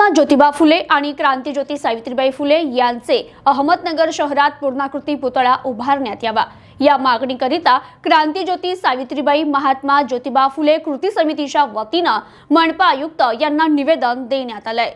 महात्मा ज्योतिबा फुले आणि क्रांतीज्योती सावित्रीबाई फुले यांचे अहमदनगर शहरात पूर्णाकृती पुतळा उभारण्यात यावा. या मागणीकरिता क्रांतीज्योती सावित्रीबाई महात्मा ज्योतिबा फुले कृती समितीच्या वतीनं मनपा आयुक्त यांना निवेदन देण्यात आलंय.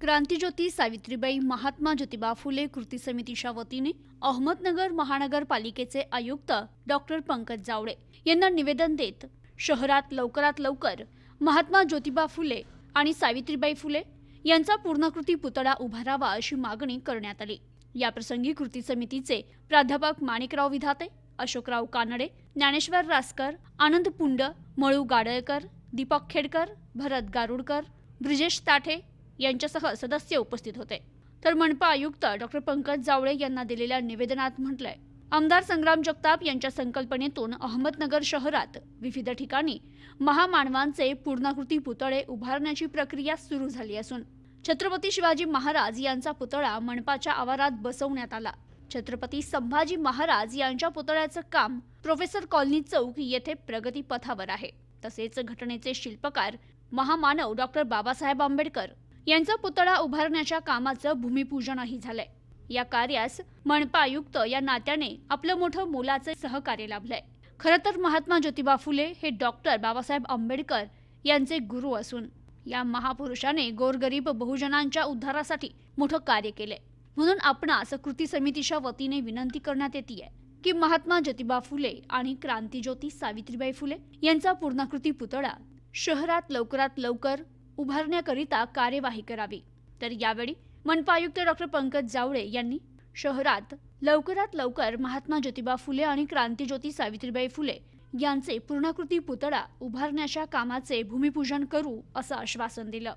क्रांतीज्योती सावित्रीबाई महात्मा ज्योतिबा फुले कृती समितीच्या वतीने अहमदनगर महानगरपालिकेचे आयुक्त डॉक्टर पंकज जावळे यांना निवेदन देत शहरात लवकरात लवकर महात्मा ज्योतिबा फुले आणि सावित्रीबाई फुले यांचा पूर्णाकृती पुतळा उभारावा अशी मागणी करण्यात आली. याप्रसंगी कृती समितीचे प्राध्यापक माणिकराव विधाते अशोकराव कानडे ज्ञानेश्वर रासकर आनंद पुंड मळू गाडळकर दीपक खेडकर भरत गारुडकर ब्रिजेश ताठे यांच्यासह सदस्य उपस्थित होते. तर मनपा आयुक्त डॉक्टर पंकज जावळे यांना दिलेल्या निवेदनात म्हटलंय आमदार संग्राम जगताप यांच्या संकल्पनेतून अहमदनगर शहरात विविध ठिकाणी महामानवांचे पूर्णाकृती पुतळे उभारण्याची प्रक्रिया सुरू झाली असून छत्रपती शिवाजी महाराज यांचा पुतळा मनपाच्या आवारात बसवण्यात आला. छत्रपती संभाजी महाराज यांच्या पुतळ्याचं काम प्रोफेसर कॉलनी चौक येथे प्रगतीपथावर आहे. तसेच घटनेचे शिल्पकार महामानव डॉक्टर बाबासाहेब आंबेडकर यांचा पुतळा उभारण्याच्या कामाचं भूमिपूजनही झालंय. या कार्यास मनपा आयुक्त या नात्याने आपलं मोठं मोलाचे सहकार्य लाभलंय. खरं तर महात्मा ज्योतिबा फुले हे डॉक्टर बाबासाहेब आंबेडकर यांचे गुरु असून या महापुरुषाने गोरगरीब बहुजनांच्या उद्धारासाठी मोठं कार्य केले म्हणून आपणास कृती समितीच्या वतीने विनंती करण्यात येते की महात्मा ज्योतिबा फुले आणि क्रांतीज्योती सावित्रीबाई फुले यांचा पूर्णाकृती पुतळा शहरात लवकरात लवकर उभारण्याकरिता कार्यवाही करावी. तर यावेळी मनपा आयुक्त डॉक्टर पंकज जावळे यांनी शहरात लवकरात लवकर महात्मा ज्योतिबा फुले आणि क्रांतीज्योती सावित्रीबाई फुले यांचे पूर्णाकृती पुतळा उभारण्याच्या कामाचे भूमिपूजन करू असं आश्वासन दिलं.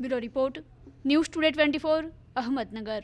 Bureau report news today twenty four Ahmednagar.